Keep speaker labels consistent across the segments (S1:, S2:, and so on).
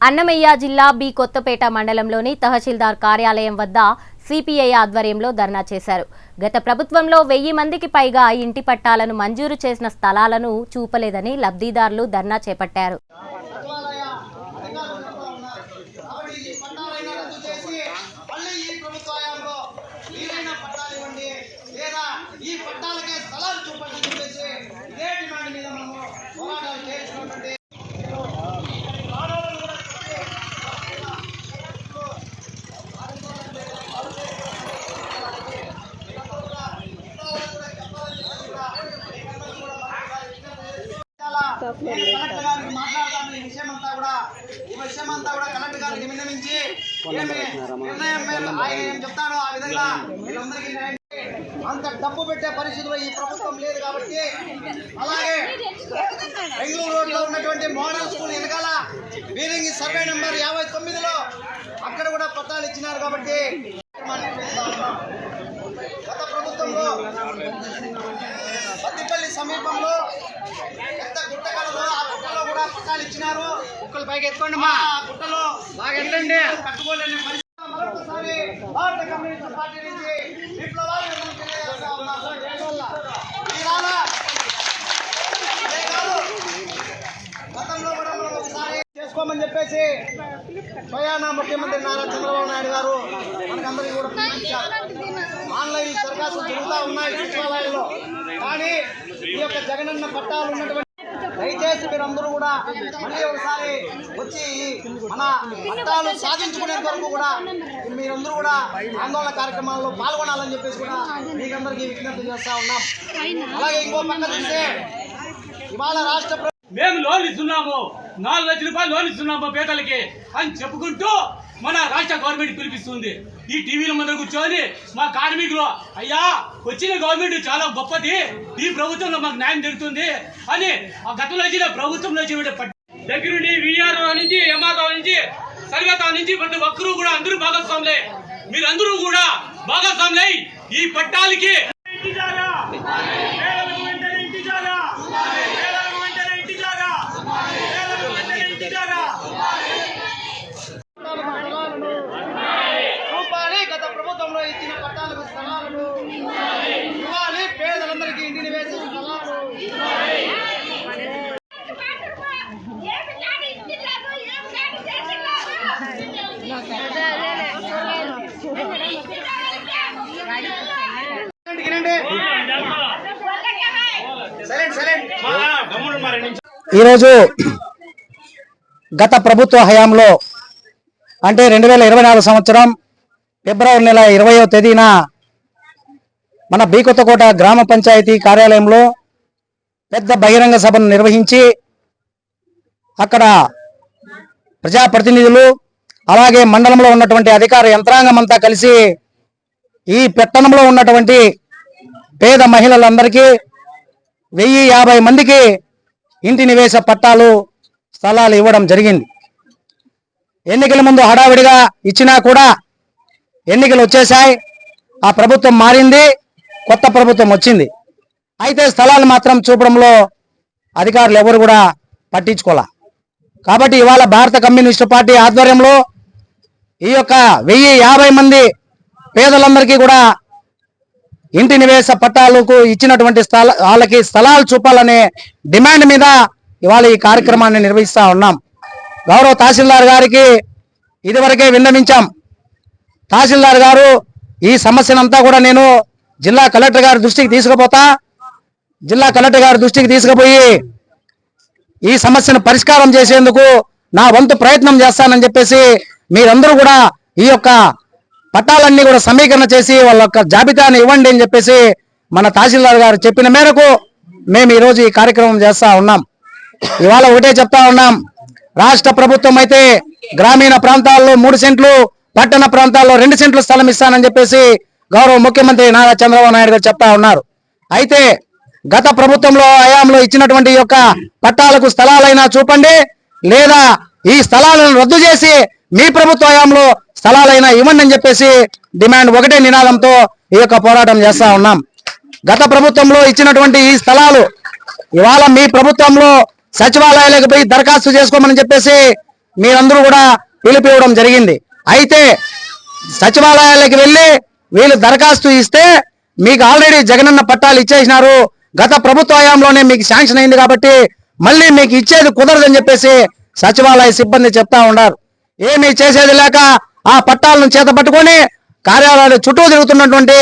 S1: అన్నమయ్య జిల్లా బి కొత్తపేట మండలంలోని తహసీల్దార్ కార్యాలయం వద్ద సిపిఐ ఆధ్వర్యంలో ధర్నా చేశారు. గత ప్రభుత్వంలో వెయ్యి మందికి పైగా ఇంటి పట్టాలను మంజూరు చేసిన స్థలాలను చూపలేదని లబ్ధిదారులు ధర్నా చేపట్టారు
S2: సచివాలయ అధికారులు కూడా ఉన్నారు కాబట్టి ఈ పట్టాలైనా రద్దు చేసి మళ్ళీ ఈ ప్రభుత్వ హయాంలో వీలైన పట్టాలు ఇవ్వండి లేదా ఈ పట్టాలకే స్థలాలు చూపండి అని చెప్పేసి ఇదే డిమాండ్ మీద మనము పోరాటాలు చేస్తున్నటువంటి చాలా నేను కలెక్టర్ గారికి మాట్లాడతాను ఈ విషయం అంతా కూడా ఈ విషయం అంతా కూడా కలెక్టర్ గారికి విన్నవించి ఏమి నిర్ణయం మేర- ఆయన ఏం చెప్తాడో ఆ విధంగా అంత డబ్బు పెట్టే పరిస్థితిలో ఈ ప్రభుత్వం లేదు కాబట్టి అలాగే బెంగళూరు రోడ్లో ఉన్నటువంటి మోడల్ స్కూల్ వెనకాల వీరింగి సర్వే నెంబర్ యాభై తొమ్మిదిలో అక్కడ కూడా పట్టాలు ఇచ్చినారు కాబట్టి గత ప్రభుత్వంలో పత్తిపల్లి సమీపంలో ఎంత గుట్ట కలదో ఆ గుట్టలో కూడా పట్టాలు ఇచ్చినారు
S3: కుక్కలు పైకి ఎత్తుకోండి మా
S2: ఆ గుట్టలో మరొకసారి భారత కమ్యూనిస్ట్ పార్టీ నుంచి విప్లవాలు గతంలో కూడా మనం ఒకసారి చేసుకోమని చెప్పేసి స్వయాన ముఖ్యమంత్రి నారా చంద్రబాబు నాయుడు గారు మనకందరికీ కూడా ఆన్లైన్ దరఖాస్తులు జరుగుతూ ఉన్నాయి సచివాలయంలో కానీ ఈ యొక్క జగనన్న పట్టాలు ఉన్నటువంటి దయచేసి మీరందరూ కూడా మళ్ళీ ఒకసారి వచ్చి మన పట్టాలు సాధించుకునే వరకు కూడా మీరందరూ కూడా ఆందోళన కార్యక్రమాల్లో పాల్గొనాలని చెప్పేసి కూడా మీకందరికీ విజ్ఞప్తి చేస్తా ఉన్నాం. అలాగే ఇంకో పక్క చూస్తే ఇవాళ రాష్ట్ర
S4: మేము లోన్ ఇస్తున్నాము. నాలుగు లక్షల రూపాయలు లోన్ ఇస్తున్నాము పేదలకి అని చెప్పుకుంటూ మన రాష్ట్ర గవర్నమెంట్ పిలిపిస్తుంది. ఈ టీవీల ముందర కూర్చొని మా కార్మికులు అయ్యా వచ్చిన గవర్నమెంట్ చాలా గొప్పది. ఈ ప్రభుత్వంలో మాకు న్యాయం జరుగుతుంది అని ఆ గతంలో వచ్చిన ప్రభుత్వంలో దగ్గర నుండి దగ్గరుండి విఆర్ఓ నుంచి ఎంఆర్ఓ నుంచి సర్వేత నుంచి ప్రతి ఒక్కరూ కూడా అందరూ భాగస్వాములే. మీరందరూ కూడా భాగస్వాములై ఈ పట్టాలకి ఇంటి జాగా పేదలకు వెంటనే ఇంటి జాగా పేదలకు వెంటనే ఇంటి జాగా పేదలకు వెంటనే ఇంటి జాగా
S2: రూపాయలు గత ప్రభుత్వంలో ఇచ్చిన పట్టాలకు స్థలాలను ఇవ్వాలి పేదలందరికీ ఇంటిని వేసే స్థలాలు
S5: ఏమి కాదు ఇచ్చినారు ఏం కాదు చేసినారు
S2: వినండి, సైలెంట్ సైలెంట్
S6: ఈరోజు గత ప్రభుత్వ హయాంలో అంటే రెండు వేల ఇరవై నాలుగు సంవత్సరం ఫిబ్రవరి నెల ఇరవయో తేదీన మన బీకొత్తకోట గ్రామ పంచాయతీ కార్యాలయంలో పెద్ద బహిరంగ సభను నిర్వహించి అక్కడ ప్రజాప్రతినిధులు అలాగే మండలంలో ఉన్నటువంటి అధికార యంత్రాంగం అంతా కలిసి ఈ పట్టణంలో ఉన్నటువంటి పేద మహిళలందరికీ వెయ్యి యాభై మందికి ఇంటి నివేశ పట్టాలు స్థలాలు ఇవ్వడం జరిగింది. ఎన్నికల ముందు హడావిడిగా ఇచ్చినా కూడా ఎన్నికలు వచ్చేసాయి ఆ ప్రభుత్వం మారింది కొత్త ప్రభుత్వం వచ్చింది. అయితే స్థలాలు మాత్రం చూపడంలో అధికారులు ఎవరు కూడా పట్టించుకోలే. కాబట్టి ఇవాళ భారత కమ్యూనిస్టు పార్టీ ఆధ్వర్యంలో ఈ యొక్క వెయ్యి యాభై మంది పేదలందరికీ కూడా ఇంటి నివేశ పట్టాలకు ఇచ్చినటువంటి స్థల వాళ్ళకి స్థలాలు చూపాలనే డిమాండ్ మీద ఇవాళ ఈ కార్యక్రమాన్ని నిర్వహిస్తా ఉన్నాం. గౌరవ తహసీల్దార్ గారికి ఇదివరకే విన్నవించాం. తహసీల్దార్ గారు ఈ సమస్యనంతా కూడా నేను జిల్లా కలెక్టర్ గారి దృష్టికి తీసుకుపోతా జిల్లా కలెక్టర్ గారి దృష్టికి తీసుకుపోయి ఈ సమస్యను పరిష్కారం చేసేందుకు నా వంతు ప్రయత్నం చేస్తానని చెప్పేసి మీరందరూ కూడా ఈ యొక్క పట్టాలన్నీ కూడా సమీకరణ చేసి వాళ్ళ యొక్క జాబితాను ఇవ్వండి అని చెప్పేసి మన తహసీల్దార్ గారు చెప్పిన మేరకు మేము ఈరోజు ఈ కార్యక్రమం చేస్తా ఉన్నాం. ఇవాళ ఒకటే చెప్తా ఉన్నాం. రాష్ట్ర ప్రభుత్వం అయితే గ్రామీణ ప్రాంతాల్లో మూడు సెంట్లు పట్టణ ప్రాంతాల్లో రెండు సెంట్లు స్థలం ఇస్తానని చెప్పేసి గౌరవ ముఖ్యమంత్రి నారా చంద్రబాబు నాయుడు గారు చెప్తా ఉన్నారు. అయితే గత ప్రభుత్వంలో హయాంలో ఇచ్చినటువంటి ఈ యొక్క పట్టాలకు స్థలాలైనా చూపండి లేదా ఈ స్థలాలను రద్దు చేసి మీ ప్రభుత్వ హయాంలో స్థలాలైనా ఇవ్వండి అని చెప్పేసి డిమాండ్ ఒకటే నినాదంతో ఈ యొక్క పోరాటం చేస్తా ఉన్నాం. గత ప్రభుత్వంలో ఇచ్చినటువంటి ఈ స్థలాలు ఇవాళ మీ ప్రభుత్వంలో సచివాలయాలకు పోయి దరఖాస్తు చేసుకోమని చెప్పేసి మీరందరూ కూడా పిలిపివ్వడం జరిగింది. అయితే సచివాలయాలకు వెళ్ళి వీళ్ళు దరఖాస్తు ఇస్తే మీకు ఆల్రెడీ జగనన్న పట్టాలు ఇచ్చేసినారు. గత ప్రభుత్వ హయాంలోనే మీకు శాంక్షన్ అయింది కాబట్టి మళ్ళీ మీకు ఇచ్చేది కుదరదని చెప్పేసి సచివాలయ సిబ్బంది చెప్తా ఉన్నారు. ఏమీ చేసేది లేక ఆ పట్టాలను చేత పట్టుకొని కార్యాలయాలు చుట్టూ తిరుగుతున్నటువంటి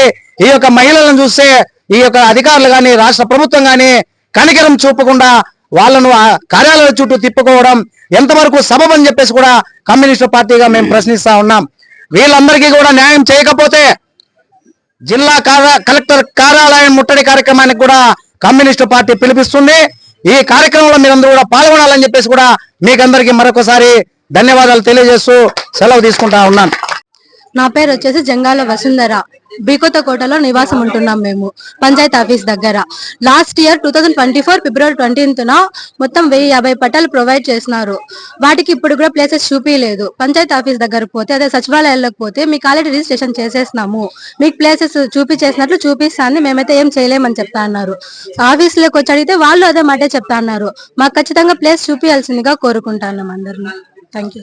S6: ఈ యొక్క మహిళలను చూస్తే ఈ యొక్క అధికారులు కానీ రాష్ట్ర ప్రభుత్వం కానీ కనికరం చూపకుండా వాళ్ళను ఆ కార్యాలయాల చుట్టూ తిప్పుకోవడం ఎంతవరకు సబబని చెప్పేసి కూడా కమ్యూనిస్టు పార్టీగా మేము ప్రశ్నిస్తా ఉన్నాం. వీళ్ళందరికీ కూడా న్యాయం చేయకపోతే జిల్లా కార్య- కలెక్టర్ కార్యాలయం ముట్టడి కార్యక్రమానికి కూడా కమ్యూనిస్టు పార్టీ పిలిపిస్తుంది. ఈ కార్యక్రమంలో మీరందరూ కూడా పాల్గొనాలని చెప్పేసి కూడా మీకందరికీ మరొకసారి ధన్యవాదాలు తెలియజేస్తూ సెలవు తీసుకుంటా ఉన్నాను.
S7: నా పేరు వచ్చేసి జంగాల వసుంధర. బీకొత్తకోటలో నివాసం ఉంటున్నాం మేము పంచాయత్ ఆఫీస్ దగ్గర. Last year two thousand twenty four February ట్వంటీన్త్న మొత్తం వెయ్యి యాభై పట్టాలు ప్రొవైడ్ చేసినారు. వాటికి ఇప్పుడు కూడా ప్లేసెస్ చూపించలేదు పంచాయత్ ఆఫీస్ దగ్గర పోతే అదే సచివాలయాలకు పోతే మీకు ఆల్రెడీ రిజిస్ట్రేషన్ చేసేసినాము. మీకు ప్లేసెస్ చూపించేసినట్లు చూపిస్తాను మేమైతే ఏం చేయలేమని చెప్తా అన్నారు. ఆఫీసులోకి వచ్చి అడిగితే వాళ్ళు అదే మాటే చెప్తా అన్నారు. మాకు ఖచ్చితంగా ప్లేస్ చూపించాల్సిందిగా కోరుకుంటాను అందరినీ. தேங்க்யூ